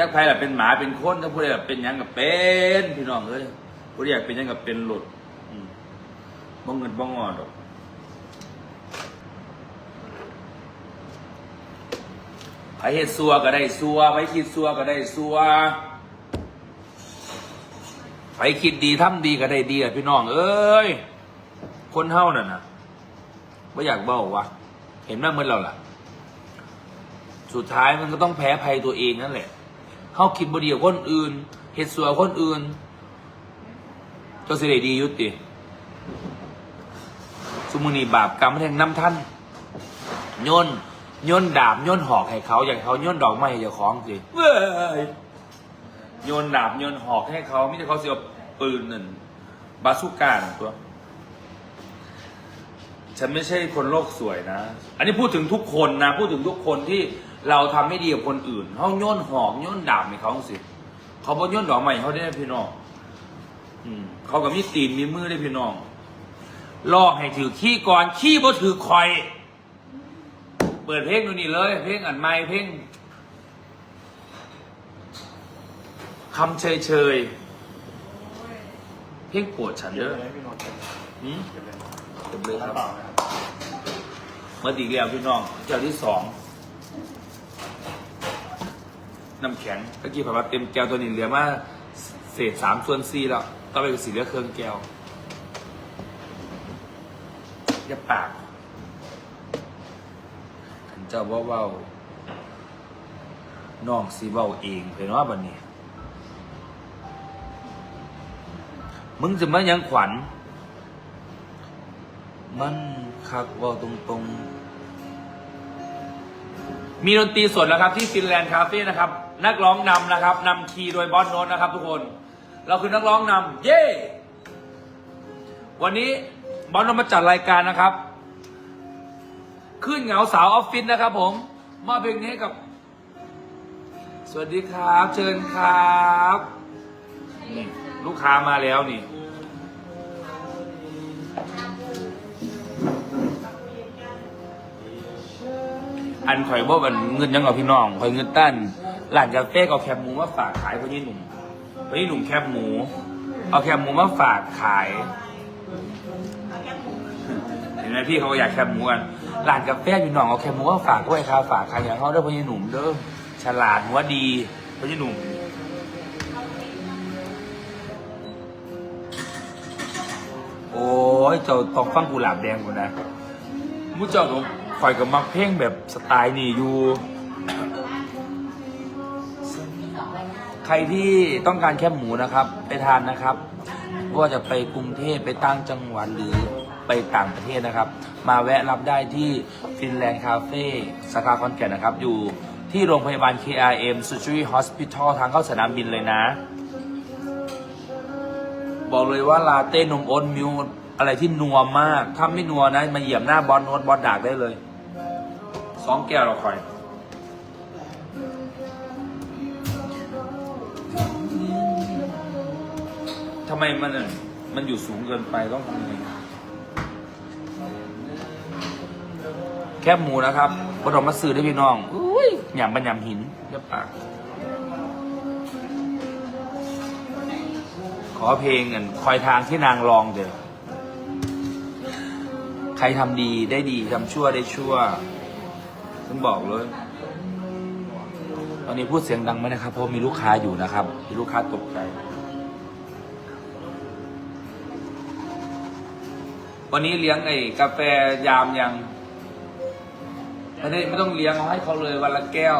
จักไพ่ล่ะเป็นหมาเป็นคนถ้าผู้ใดล่ะเป็นหยังกับเป็นพี่น้องเอ้ยผู้ใดอยากเป็นหยังกับเป็นหลุดอืมบ้องเงินบ้องงอดอกไผเฮ็ดซัวก็ได้ซัวไผคิดซัวก็ได้ซัวไผคิดดีทำดีก็ได้ดีอะพี่น้องเอ้ยคนเฮานั่นน่ะไม่อยากเบ้าวะเห็นไหมเหมือนเราล่ะ สุดท้ายมันก็ต้องแพ้ภัยตัวเองนั่นแหละ เขาคิดบดีกับคนอื่นเฮ็ดสัวคนอื่นก็สิได้ดียุติสมุนีบาปกรรมแห่งน้ำท่านโยนโยนดาบโยนหอกให้เขาอย่างเขาโยนดอกไม้ให้เจ้าของสิเว้ยโยนดาบโยนหอกให้เขาไม่ใช่เขาเสียปืนหนั่นบาสุก้าน่ะตัวฉันไม่ใช่คนโลกสวยนะ อันนี้พูดถึงทุกคนนะ พูดถึงทุกคนที่ เราทำไม่ดีกับคนอื่นเขาโย่นหอกโย่นดาบให้เขาสิเขาบอกโย่นดอกไม้ให้เขาได้พี่น้องอืมเขากับมีตีนมีมือได้พี่น้องลอกให้ถือขี้ก่อนขี้บ่ถือคอย เปิดเพลงดูนี่เลย เพลงอันไม่เพลงคำเชยเชยๆเพลงปวดฉันเยอะพี่นนท์หืมเก็บเลยเต็มเลยครับเปล่านะครับเมื่อตีเรียวพี่น้องเจ้าที่สอง น้ำแข็งเมื่อกี้ผมว่าเต็มแก้วตัวนี้เหลือมาเศษสามส่วนสี่แล้วต่อไปก็สีเหลือเครื่องแก้วอย่าปากขันเจ้าว่าเว้าน้องสีเว้าเองเป็นว่าบันนี้ มึงจะมายังขวัญ มันคักเว่าตรงๆมีดนตรีสดแล้วครับที่ฟินแลนด์คาเฟ่นะครับ นักร้องนำนะครับนำคีย์โดยบอสโนตนะครับ ทุกคน เราคือนักร้องนำเย้วันนี้บอสโนตมาจัดรายการนะครับ ขึ้นเหงาสาวออฟฟิศนะครับ ผมมอบเพลงนี้กับ สวัสดีครับ เชิญครับนี่ลูกค้ามาแล้วนี่อันข่อยบ่มันเงินยังเอาพี่น้องข่อยเงินตั้น ร้านกาแฟเอาแคบหมูมาฝากขายพ่อยี่หนุ่มพ่อยี่หนุ่มแคบหมู เอาแคบหมูมาฝากขายเห็นไหมพี่เขาอยากแคบหมูกันร้านกาแฟพี่หนองเอาแคบหมูมาฝากด้วยครับฝากขายอย่างเขาเด้อพ่อยี่หนุ่มเด้อฉลาดหัวดีพ่อยี่หนุ่มโอ้ยเจ้าต้องฟังกุหลาบแดงกูนะมูเจ้าต้องคอยกับมักเพลงแบบสไตล์นี่อยู่ รที่ต้องการแคบหมูนะครับ ไปทานนะครับว่าจะไปกรุงเทพไปตั้งจังหวัดหรือไปต่างประเทศนะครับ มาแวะรับได้ที่ฟินแลนด์คาเฟ่สาขาคอนแก่นนะครับ อยู่ที่โรงพยาบาล KRM Surgery Hospital ทางเข้าสนามบินเลยนะ บอกเลยว่าลาเต้นมโอ๊ตมิวอะไรที่นัวมาก ถ้าไม่นัวนะ มาเหยียบหน้าบอลโน้ตบอลดากได้เลยสองแก้วเราคอย ทำไมมันอะมันอยู่สูงเกินไปต้องทำยังไงแคบหมูนะครับบดอมมาซื้อได้พี่น้องอุ้ยหยำบันยำหินเรียบปากขอเพลงอันคอยทางที่นางรองเดี๋ยวใครทำดีได้ดีทำชั่วได้ชั่วต้องบอกเลย ตอนนี้พูดเสียงดังไหมนะครับ เพราะมีลูกค้าอยู่นะครับ มีลูกค้าตกใจ วันนี้เลี้ยงไอ้กาแฟยามยังไม่ได้ไม่ต้องเลี้ยงเอาให้เขาเลยวันละแก้ว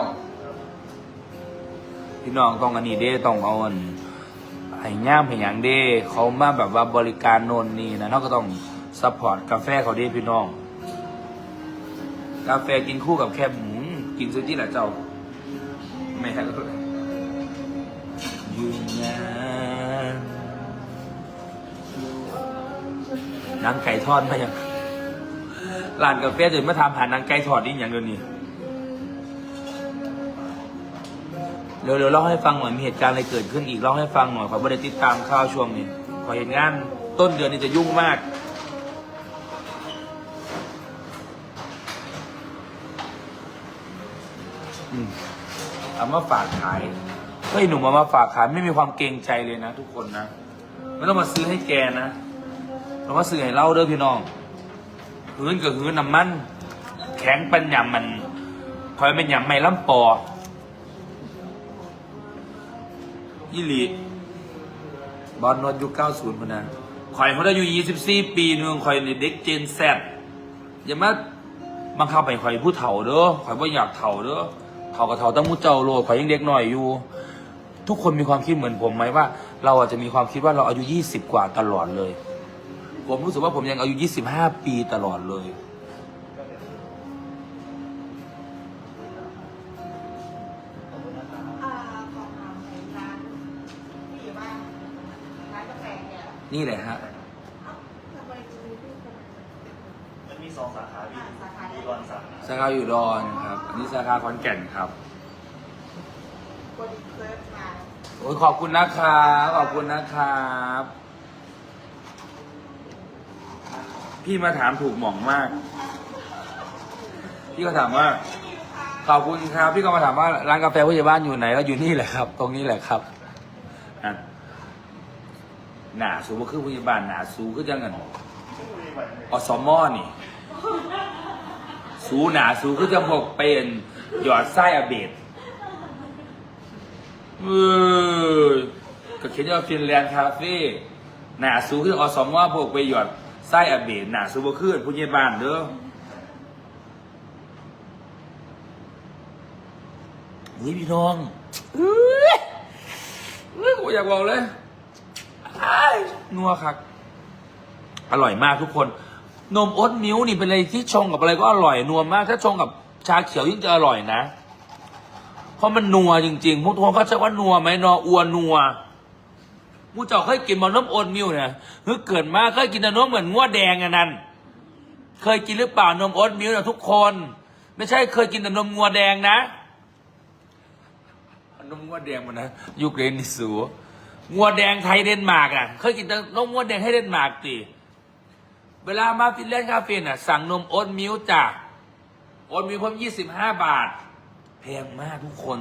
พี่น้องต้องอันนี้เด้ต้องเอาอันให้ย่ามให้หยังเด้เขามาแบบว่าบริการโนนนี่นะเขาก็ต้องซัพพอร์ตกาแฟเขาด้พี่น้อง กาแฟกินคู่กับแคบหมูกินซูจี้แหละเจ้า ไม่ใช่ก็ยู่งา นางไก่ทอดมาอย่างร้านกาแฟจะมาทำผ่านนางไก่ทอดนี่อย่างเดียวนี่เร็วๆเล่าให้ฟังหน่อยมีเหตุการณ์อะไรเกิดขึ้นอีกเล่าให้ฟังหน่อยขอไม่ได้ติดตามข่าวช่วงนี้ขอเห็นงานต้นเดือนนี้จะยุ่งมากอืมเอามาฝากขายเฮ้ยหนุ่มเอามาฝากขายไม่มีความเกรงใจเลยนะทุกคนนะ ไม่ต้องมาซื้อให้แกนะ เรามาซื้อให้เราเด้อพี่น้องหืนกับหืนน้ำมัน แข็งปัญญามันคอยเป็นอย่างไม่ล่ำปอยี่หลีบอลนวดยุค90คนนะข่อยเขาได้อยู่24ปีนึงข่อยในเด็กเจนแซดอย่ามาบังคับไปข่อยผู้เฒ่าเด้อข่อยว่าอยากเฒ่าเด้อเฒ่ากับเฒ่าตั้งมุเจ้าโลดข่อยยังเด็กหน่อยอยู่ ทุกคนมีความคิดเหมือนผมไหมว่า เราอาจจะมีความคิดว่าเราอายุ20กว่าตลอดเลย ผมรู้สึกว่าผมยังอายุ 25 ปีตลอดเลยอ่าขอถามในร้านที่อยู่บ้านร้านกาแฟเนี่ยนี่แหละฮะเอ้าทำไมมีรูปคนมันมีสองสาขาพี่อ่าสาขาไหนมีรอนสาขาสาขาอยู่ดอนครับ อันนี้สาขาขอนแก่นครับคนเซิร์ชมาโอ้ยขอบคุณนะครับ ขอบคุณนะครับ พี่มาถามถูกหม่องมาก พี่ก็ถามว่า ขอบคุณครับ พี่ก็มาถามว่าร้านกาแฟผู้ใหญ่บ้านอยู่ไหนก็อยู่นี่แหละครับ ตรงนี้แหละครับอะหนาสูก็คือผู้ใหญ่บ้านหนาสูก็จังเงินอสมอนี่ สูหนาสูก็จะบอกเป็นหยอดไส้อเบดเออก็เขียนว่าฟินแลนด์คาเฟ่หนาสูคืออสมว่าพวกไปหยอด ไส้อาเบนหนาสูบ่ขึ้นผู้ใหญ่บ้านเด้อเฮ้ยพี่น้องเอ้ยเอ้ยกูอยากบอกเลยอ้ายนัวคักอร่อยมากทุกคน นมโอ๊ตมิ้วนี่เป็นอะไรที่ชงกับอะไรก็อร่อยนัวมาก ถ้าชงกับชาเขียวยิ่งจะอร่อยนะ เพราะมันนัวจริงๆพวกทุกคนเขาใช้ว่านัวไหมนออัวนัว มูเจ้าเคยกินมานมโอนมิวเนี่ยเฮ้ยเกิดมาเคยกินแต่นมเหมือนงัวแดงอันนั้น เคยกินหรือเปล่านมโอ๊ตมิวเนี่ยทุกคน ไม่ใช่เคยกินแต่นมงัวแดงนะ นมงัวแดงมันนะยุคเรนนิสูงัวแดงไทยเดนมาร์กอะ เคยกินแต่นมงัวแดงให้เดนมาร์กตีเวลามาฟินแลนด์คาเฟ่น่ะ สั่งนมโอ๊ตมิวจ้ะโอ๊ตมิวเพิ่มยี่สิบห้าบาท แพงมากทุกคน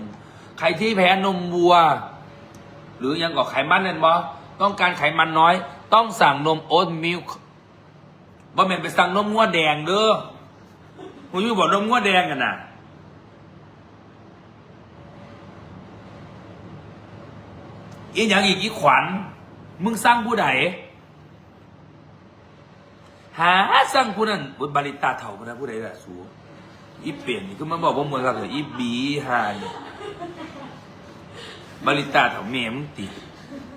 ใครที่แพ้นมวัว หรือยังก่อไขมันเนี่ยบอต้องการไขมันน้อย ต้องสั่งนมโอ๊ตมิลค์บ่แม่นไปสั่งนมงัวแดงเด้อผมอยู่บอกนมงัวแดงกันนะอีกอย่างอีกอีขวัญมึงสร้างผู้ใดหาสร้างผู้นั้นบุญบาริตาเถ่าผู้นั้นผู้ใดล่ะสูอีเปลี่ยนนี่ก็มาบอกว่าเหมือนกับอีบีฮานี่ บาริตาถาเมียมึงติ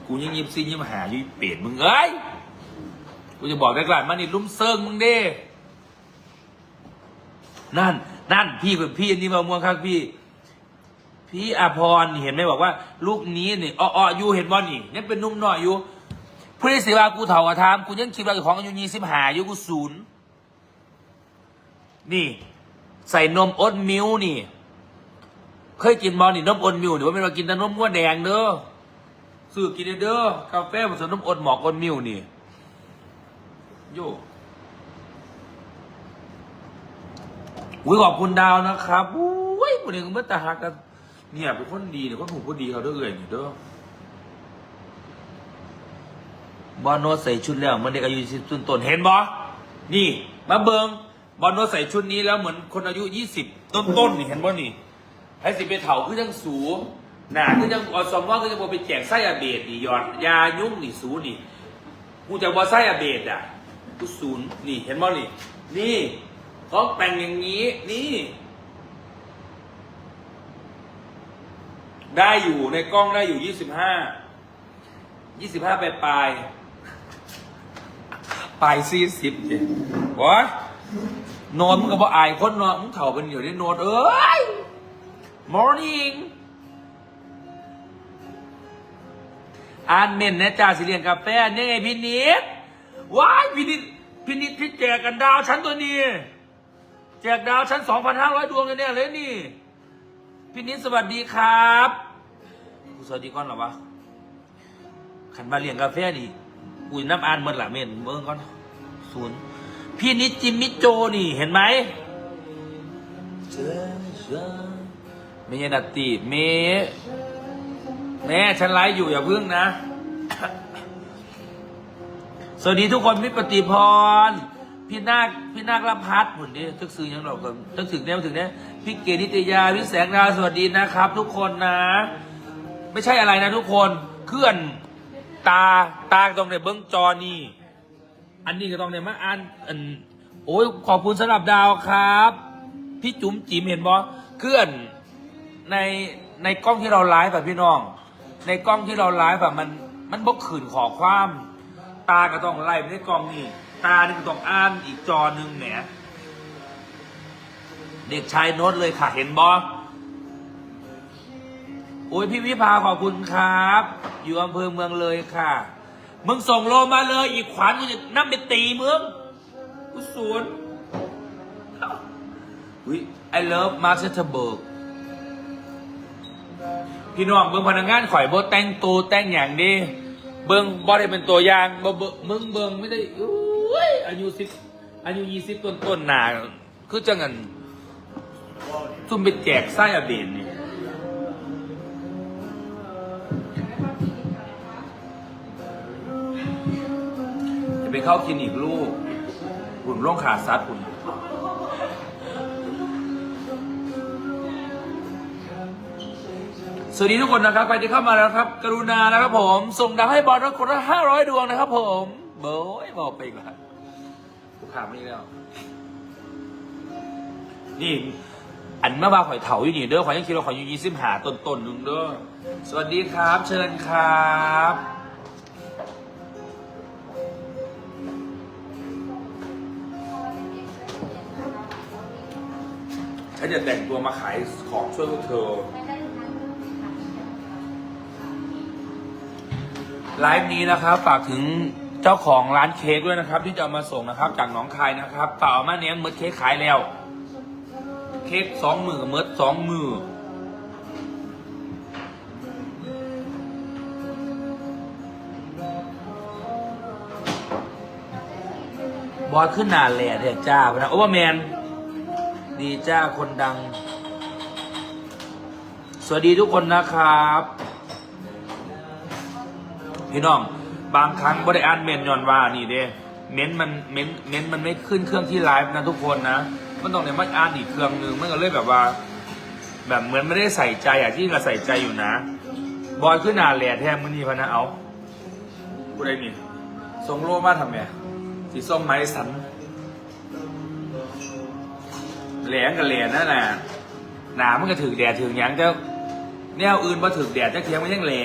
กูยังยิบซียิบหาอยู่เปลี่ยนมึงเอ้ยกูจะบอกได้กลานมานี่ลุ่มเซิงมึงเด้นั่น นั่นพี่กับพี่อันนี้มาม่วงครับพี่ พี่อาพรเห็นไหมบอกว่า ลูกนี้นี่อ้ออยู่เห็นบ่นี่ยังเป็นนุ่มหน่อยอยู่ผู้ที่สิว่ากูเถ่ากระทามกูยังคิดว่าของอายุยี่สิบหาอยู่กูศูนย์นี่ ใส่นมโอ๊ตมิลค์นี่ เคยกินบอลนี่นมโอ๊ตมิลค์หรือว่าเป็นว่ากินแต่นมงัวแดงเด้อซื้อกินเด้อกาแฟผสมนมโอ๊ตหมอกอ๊ตมิลค์นี่โย่อุ้ยขอบคุณดาวนะครับอุ้ยคนนี้ก็เมื่อตาหักกันเนี่ยเป็นคนดีเนี่ยคนถูกคนดีเขาเด้อเอ่ยนี่เด้อบอลโนใส่ชุดแล้วเหมันเด็กอายุสิบต้นๆเห็นบอนี่ มาเบิงบอลโนใส่ชุดนี้แล้วเหมือนคนอายุยี่สิบต้นต้นนี่เห็นบ่นี่ ให้สิไปเถาคือยังสูหนาคือยังอสมว่าคือจะบอไปแจกไส้อาเบดนี่หยอดยายุ่งนี่สูนี่กูจะบอไส้อาเบดอะกูศูนย์นี่เห็นบ่นี่ นี่เขาแต่งอย่างนี้นี่ ได้อยู่ในกล้องได้อยู่ยี่สิบห้ายี่สิบห้าปลายปลายปลายสี่สิบเนี่ยโอ้ยโนนมึงก็บอกอายคนเนาะมึงเถ่าเป็นอยู่ในโนนเอ้ย morning อ่านเม่นนะจ่าสิเลียงกาแฟนี่ไงพี่นิดว้ายพี่นิดพี่นิดพี่แจกกันดาวชั้นตัวนี้ แจกดาวชั้น2,500ดวงเลยเนี่ยเลยนี่พี่นิดสวัสดีครับกูสวัสดีก่อนหรอวะขันมาเลี้ยงกาแฟนี่อุ้ยน้ำอ่านหมดละเม่นเบิ่งก่อนศูนย์พี่นิดจิมมิโจนี่เห็นไหม ไม่ใช่นัตติเมแม่ฉันไลฟ์อยู่อย่าพึ่งนะ สวัสดีทุกคนพี่ปฏิพร พี่นาคพี่นาคละพัดหมุนนี่ทึกซื้อยังเราก็ทึกถึงแน่ถึงแน่พี่เกณฑิตยาพี่แสงดาวสวัสดีนะครับ ทุกคนนะ ไม่ใช่อะไรนะทุกคนเคลื่อนตาตาตรงในเบื้องจอนี่ อันนี้ก็ต้องเนี่ยมาอ่านอันโอ้ยขอบคุณสำหรับดาวครับ พี่จุ๋มจิ๋มเห็นบอเคลื่อน ในในกล้องที่เราไลฟ์แบบพี่น้อง ในกล้องที่เราไลฟ์แบบมันมันบกขืนขอความ ตาก็ต้องไล่ไปในกล้องนี่ตานี่ก็ต้องอ่านอีกจอหนึ่งแหมเด็กชายโน้ตเลยค่ะเห็นบอโอ้ยพี่วิภาขอบคุณครับ อยู่อำเภอเมืองเลยค่ะ มึงส่งโลมาเลยอีกขวานกูจะนั่งไปตีมึงกูสวนวิไอเลิฟมาร์เซเบิร์ก พี่น้องเบิ่งพนักงานข่อยบ่แต่งตัวแต่งอย่างดีเบิ่งบ่ได้เป็นตัวอย่างบ่เบิ่งมึงเบิ่งไม่ได้อุ้ยอายุสิบอายุยี่สิบต้นต้นๆหนาคือจังงันซุ่มไปแจกไส้อเบนนี่จะไปเข้าคลินิกลูกหุ่นร่องขาซัดหุ่น สวัสดีทุกคนนะครับใครที่เข้ามาแล้วครับ กรุณานะครับผม ส่งดาวให้บอลคนละห้าร้อยดวงนะครับ ผมเบยบอกไปอีกแล้วกูขาไม่แล้วนี่อันเมื่อวานข่อยเถาอยู่นี่เด้อข่อยยังคิดว่าข่อยอยู่ยี่สิบหาต้นๆนหนึ่งเด้อสวัสดีครับ เชิญครับฉันจะแต่งตัวมาขายของช่วยพวกเธอ ไลฟ์นี้นะครับ ฝากถึงเจ้าของร้านเค้กด้วยนะครับ ที่จะมาส่งนะครับ จากหนองคายนะครับเปล่ามาเนี้ยมืดเค้กขายแล้ว เค้กสองมือมืดสองมือบอสขึ้นหนาแหล่เถอะจ้าพนะโอเวอร์แมน ดีจ้าคนดัง สวัสดีทุกคนนะครับ พี่น้อง บางครั้งบ่ได้อ่านเมนย้อนว่านี่เด้เม้นมันเม้นเม้นมันไม่ขึ้นเครื่องที่ไลฟ์นะทุกคนนะมันต้องเนี่ยมาอ่านอีกเครื่องนึงมันก็เลยแบบว่า แบบเหมือนไม่ได้ใส่ใจอะที่เราใส่ใจอยู่นะ บอยขึ้นนาแหล่แทนมือนี่พนะเอากูได้นี่ส่งโลมาทำไมสีส้มไม้สันแหลงกับแหลนนั่นแหละหนามันก็ถือแดดถือยังเจะแนวอื่นมาถือแดดจะเทียงไม่ยังแหล่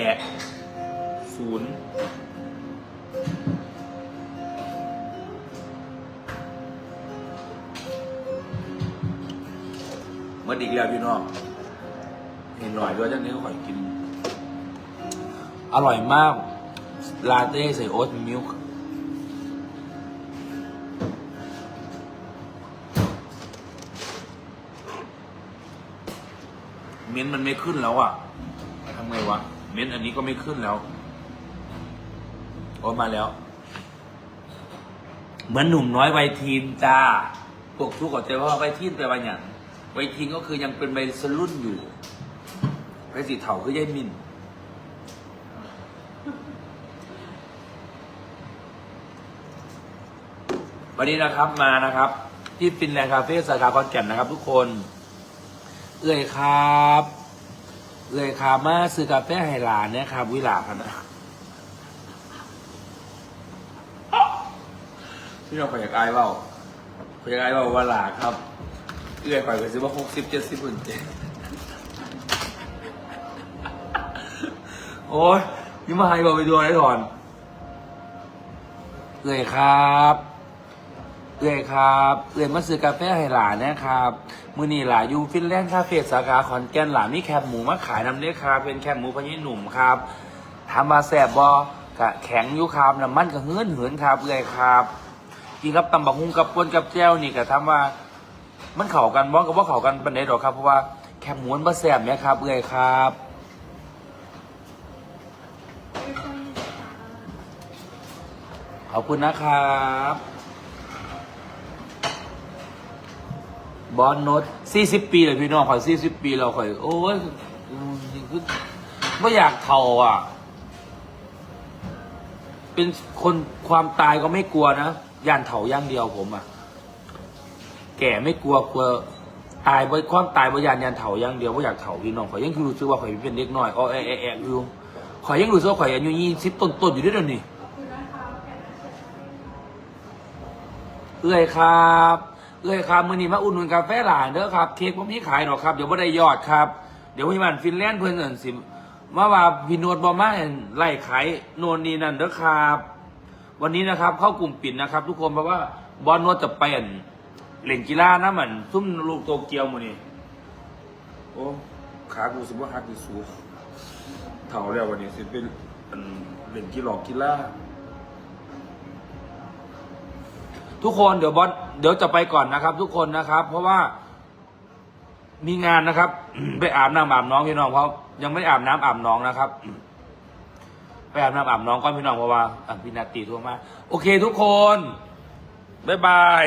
ศูนย์เมื่อดีกแล้วพี่น้องเห็นหน่อยด้วยจังนี้ก็ขอยกิน อร่อยมาก ลาเต้ใส่โอ๊ตมิลค์เม้นต์มันไม่ขึ้นแล้วอะทำไงวะ เม้นต์อันนี้ก็ไม่ขึ้นแล้ว โอ้มาแล้ว เหมือนหนุ่มน้อยวัยทีนจ้าพวกทุกข์ขอใจว่าวัยทีนแปลว่าอย่างวัยทีนก็คือยังเป็นวัยรุ่นอยู่ไว้สีเถาคือยายมินวันนี้นะครับมานะครับ ที่ฟินแลนด์คาเฟ่สาขาคอนแก่นนะครับ ทุกคน เอื่อยครับ เอื่อยครับมาซื้อกาแฟไฮลานเนี่ยครับ วิลาพันนะ พี่น้องขอยากอายเปล่าขอยากอายเปล่าว่าลาครับ เอื่อยข่อยไปซื้อว่าหกสิบเจ็ดสิบปุ่นเจ็ดโอ้ยยิ่งมาให้บอกไปดูอะไรก่อนเอื่อยครับเอื่อยครับเอื่อยมาซื้อกาแฟให้หลานนะครับมือนี่หลาอยู่ฟินแลนด์คาเฟ่สาขาขอนแก่นหลานมีแคบหมูมาขายนำเด้อครับ เป็นแคบหมูพะยี่หนุ่มครับทำมาแสบบอกะแข็งอยู่ครับน้ำมันก็เฮือนเหือนครับเอื่อยครับ กินกับตำบักหุ่งกับป่นกับแจ้วนี่ก็ทำว่า มันเข่ากันบ้องกับว่าเข่ากันปันไดดอกครับเพราะว่าแคบหมูนบ่แสบเนี่ยครับเอื่อยครับขอบคุณนะครับบอลโนตสี่สิบปีเลยพี่น้องข่อยสี่สิบปีเราข่อยโอ้ยจริงคือไม่อยากเท่าอะ เป็นคนความตายก็ไม่กลัวนะ ยานเถาย่างเดียวผมอะแก่ไม่กลัวกลัวตายบ่ความตายบ่ยานยานเถาย่างเดียวบ่อยากเถาพี่น้องข่อยยังคือรู้สึกว่าข่อยเป็นเด็กน้อยอ้อแอะแอะแอะอยู่ข่อยยังรู้สึกว่าข่อยอายุยี่สิบต้นๆอยู่ด้วยเดี๋ยวนี้เอื้อยครับเอื้อยครับมื้อนี้มาอุ่นนุนกาแฟหลานเด้อครับเค้กผมมีขายหรอกครับเดี๋ยวบ่ได้ยอดครับ เดี๋ยวพี่มันฟินแลนด์เพิ่นนั่นสิมาว่าพี่โนดบ่มาไล่ขายโนนนี่นั่นเด้อครับ วันนี้นะครับ เข้ากลุ่มปิดนะครับ ทุกคนเพราะว่าบอลโนดจะไปอั่นเล่นกีฬานะมันซุ่มลูกโตเกียวมื้อนี้โอ้ขากูสิบ่าฮักอีสูเฒ่าแล้ววันนี้สิเป็นเล่นกีฬากีฬาทุกคนเดี๋ยวบอลเดี๋ยวจะไปก่อนนะครับ ทุกคนนะครับ เพราะว่ามีงานนะครับ ไปอาบน้ำอาบน้องพี่น้องเพราะยังไม่อาบน้ำอาบน้องนะครับ ไปอาบน้ำอาบน้องก้อนพี่น้องเพราะว่าอะพี่นาตีโทรมา โอเคทุกคน บ๊ายบาย